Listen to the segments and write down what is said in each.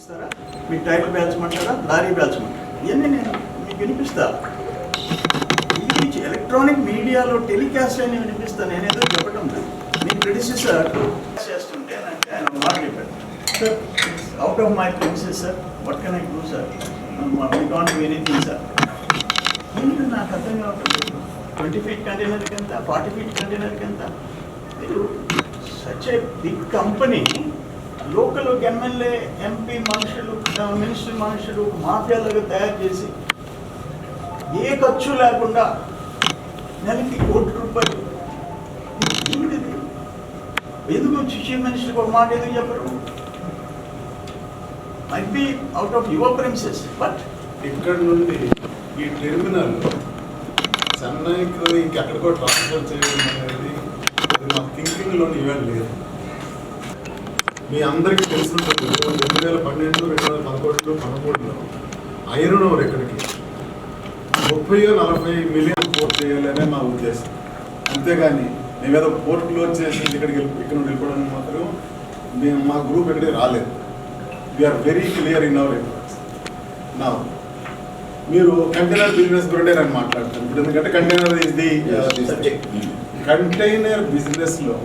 వినిపిస్తారా? మీకు title పేల్చమంటారా? Lorry పేల్చమంటారా? ఇవన్నీ నేను మీకు వినిపిస్తా. ఎలక్ట్రానిక్ మీడియాలో టెలికాస్ట్ అని వినిపిస్తా. నేనేదో చెప్పడం మీ ప్రిడిసిసర్ చేస్తుంటే ఆయన మాట చెప్పాడు sir out of my princess sir what can I do sir we can't do anything sir ఏంటి నాకు అర్థం కావట్లేదు ట్వంటీ ఫీట్ కంటైనర్కి ఎంత? ఫార్టీ ఫీట్ కంటైనర్కి ఎంత? మీరు such a big company local MLA MP మనుషులు మినిస్టర్ మనుషులు మాఫియాలుగా తయారు చేసి ఏ ఖర్చు లేకుండా నెలకి కోటి రూపాయలు ఎందుకు చీఫ్ మినిస్టర్ ఒక మాట ఎందుకు చెప్పరు? Might be out of your princess but ఇక్కడ నుండి ఈ టెర్మినల్ చెన్నైకి ఇంకెక్కడికో ట్రాన్స్ఫర్ చేయడం అనేది మా థింకింగ్లో ఈవెంట్ లేదు. మీ అందరికీ తెలిసినట్టు రెండు వేల పన్నెండు రెండు వేల పదకొండు పదమూడులో ఐరన్ ఓవర్ ఎక్కడికి? ముప్పై నలభై మిలియన్ పోర్ట్ చేయాలనే మా ఉద్దేశం. అంతేగాని మేమేదో పోర్ట్ క్లోజ్ చేసి ఇక్కడికి ఇక్కడ నుండి వెళ్ళిపోవడానికి మాత్రం మేము మా గ్రూప్ ఎక్కడికి రాలేదు. We're very clear in our efforts నా మీరు కంటైనర్ బిజినెస్ గురింటే నేను మాట్లాడతాను ఇప్పుడు ఎందుకంటే container is the subject container బిజినెస్లో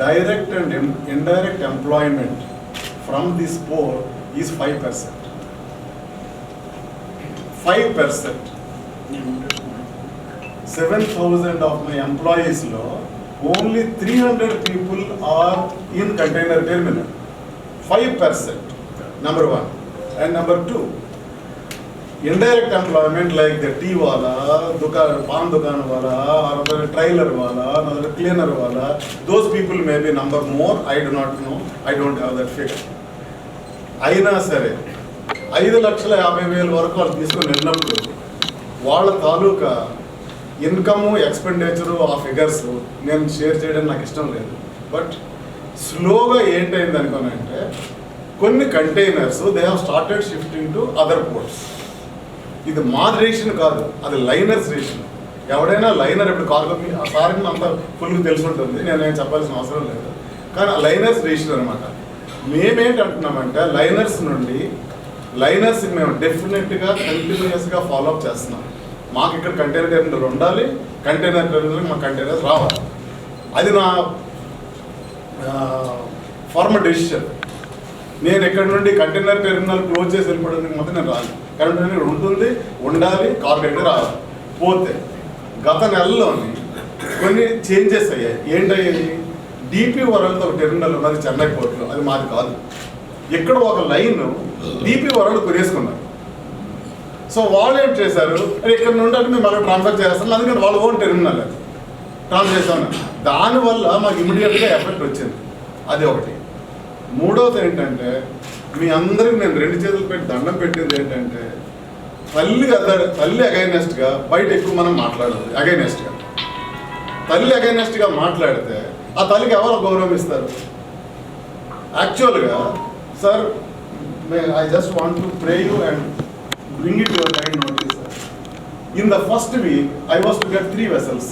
direct and indirect employment from this poor is 5%. 5%. 7,000 of my employees law, only 300 people are in container terminal. 5%, number one. And number two, indirect employment like the tea వాలా దుకాణ pan దుకాణ వాళ్ళ trailer వాళ్ళ cleaner వాళ్ళ those people may be number more I do not know I don't have that fig అయినా సరే ఐదు లక్షల యాభై వేల వరకు వాళ్ళు తీసుకుని వెళ్ళినప్పుడు వాళ్ళ తాలూకా ఇన్కమ్ ఎక్స్పెండిచరు ఆ ఫిగర్స్ నేను షేర్ చేయడం నాకు ఇష్టం లేదు. బట్ స్లోగా ఏంటైంది అనుకోనంటే కొన్ని containers they have started shifting to other ports ఇది మాది రేషన్ కాదు అది లైనర్స్ రేషన్. ఎవడైనా లైనర్ ఇప్పుడు కార్గో మీ- ఆ సార్కి అంత ఫుల్గా తెలిసి ఉంటుంది నేను ఏం చెప్పాల్సిన అవసరం లేదు. కానీ ఆ లైనర్స్ రేషన్ అనమాట మేమేంటంటున్నామంటే లైనర్స్ నుండి లైనర్స్ మేము డెఫినెట్గా కంటిన్యూస్గా ఫాలోఅప్ చేస్తున్నాం. మాకు ఇక్కడ కంటైనర్ టెర్మినల్ ఉండాలి. కంటైనర్ టెర్మినల్ మాకు కంటైనర్స్ రావాలి. అది నా ఫార్మ డెసిషన్ నేను ఇక్కడ నుండి కంటైనర్ టెర్మినల్ క్లోజ్ చేసి వెళ్ళిపోవడానికి మాత్రం నేను రాలేదు. కరెంట్ అనేది ఉంటుంది ఉండాలి కార్గో రావాలి. పోతే గత నెలలోని కొన్ని చేంజెస్ అయ్యాయి. ఏంటయ్యాయి డిపి వరల్డ్ ఒక టెర్మినల్ ఉన్నది చెన్నై పోర్ట్లో. అది మాది కాదు. ఇక్కడ ఒక లైన్ డిపి వరల్డ్ కొనేసుకున్నారు. సో వాళ్ళు ఏం చేశారు? ఇక్కడ నుండి అంటే మేము మళ్ళీ ట్రాన్స్ఫర్ చేస్తాం అందుకని వాళ్ళ ఓన్ టెర్మినల్ అది. ట్రాన్స్ఫర్ చేస్తాను. దానివల్ల మాకు ఇమీడియట్గా ఎఫెక్ట్ వచ్చింది. అది ఒకటి. మూడవది ఏంటంటే మీ అందరికి నేను రెండు చేతులు పెట్టి దండం పెట్టింది ఏంటంటే తల్లి తల్లి అగైనెస్ట్గా బయట ఎక్కువ మనం మాట్లాడదు. అగైనెస్ట్గా తల్లి అగైనెస్ట్గా మాట్లాడితే ఆ తల్లికి ఎవరు గౌరవం ఇస్తారు? యాక్చువల్గా sir I just want to pray you and bring it your kind notice sir in the first week I was to get three vessels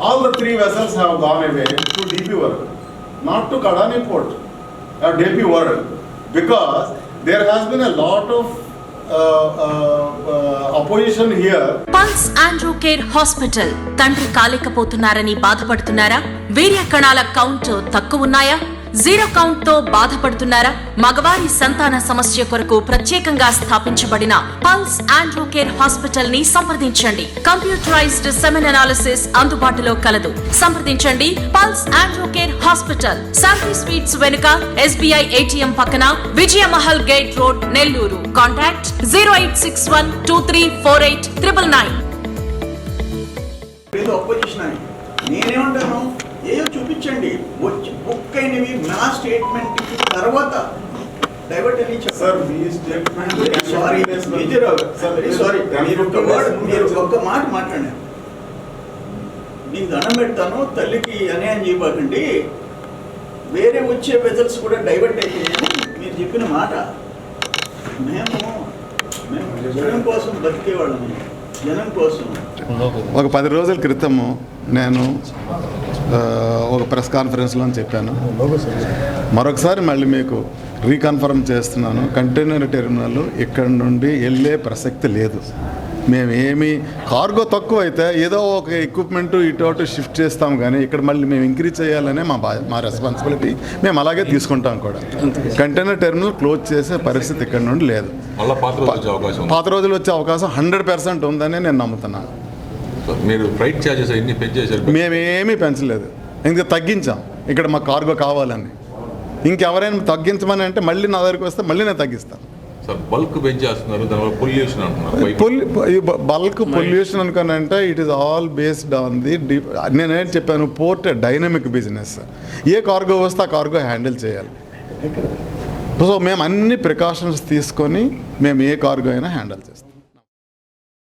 all the three vessels have gone away to DP work not to కడానీ port uh, DP world because there has been a lot of opposition here Pulse Andrew care hospital తండ్రి కాలేకపోతున్నారని బాధపడుతున్నారా వేరే కణాల count తక్కువ ఉన్నాయా zero కౌంట్తో బాధపడుతున్నారా? మగవారి సంతాన సమస్య కొరకు ప్రత్యేకంగా స్థాపించబడిన పల్స్ ఆండ్రో కేర్ హాస్పిటల్ని సంప్రదించండి. కంప్యూటరైజ్డ్ సెమెన్ అనాలిసిస్ అందుబాటులో కలదు. సంప్రదించండి Pulse Andro care hospital Shanti sweets వెనుక ఎస్బీఐ ఏటీఎం పక్కన Vijayamahal gate road Nellore. Contact zero eight six one two three four eight triple nine. నేనేమంటాను? ఏదో చూపించండి. వచ్చి బుక్ అయినవి నా స్టేట్మెంట్ తర్వాత డైవర్ట్ అని సార్ మీ స్టేట్మెంట్ సారీ వెరీ సారీ మీరు మీరు ఒక్క మాట మాట్లాడారు. నీకు దండం పెడతాను తల్లికి అన్యాయం చేయబాకండి. వేరే వచ్చే వెజల్స్ కూడా డైవర్ట్ అయిపోయాయని మీరు చెప్పిన మాట. మేము మేము కోసం బతికేవాళ్ళం జనం కోసం ఒక పది రోజుల క్రితము నేను ఒక ప్రెస్ కాన్ఫరెన్స్లో చెప్పాను. మరొకసారి మళ్ళీ మీకు రీకన్ఫర్మ్ చేస్తున్నాను. కంటైనర్ టెర్మినల్ ఇక్కడ నుండి వెళ్ళే ప్రసక్తి లేదు. మేము ఏమి కార్గో తక్కువ అయితే ఏదో ఒక ఎక్విప్మెంట్ ఇటు అటు షిఫ్ట్ చేస్తాం కానీ ఇక్కడ మళ్ళీ మేము ఇంక్రీజ్ చేయాలనే మా బా మా రెస్పాన్సిబిలిటీ మేము అలాగే తీసుకుంటాం కూడా. కంటైనర్ టెర్మినల్ క్లోజ్ చేసే పరిస్థితి ఇక్కడ నుండి లేదు. పాత రోజులు వచ్చే అవకాశం హండ్రెడ్ పర్సెంట్ ఉందని నేను నమ్ముతున్నాను మీరు ఫ్లైట్ ఛార్జెస్ ఎన్ని పెంచేశారు మేమేమీ పెంచలేదు. ఇంకా తగ్గించాం. ఇక్కడ మా కార్గో కావాలని. ఇంకెవరైనా తగ్గించమని అంటే మళ్ళీ నా దగ్గరికి వస్తే మళ్ళీ నేను తగ్గిస్తాను. సార్ బల్క్ పెంచేస్తున్నారు దానివల్ల పొల్యూషన్ అంటున్నారు. Bulk pollution అనుకోనంటే it is all based on the నేనేం చెప్పాను పోర్ట్ డైనమిక్ బిజినెస్. ఏ కార్గో వస్తే ఆ కార్గో హ్యాండిల్ చేయాలి. సో మేము అన్ని ప్రికాషన్స్ తీసుకొని మేము ఏ కార్గో అయినా హ్యాండిల్ చేస్తాం.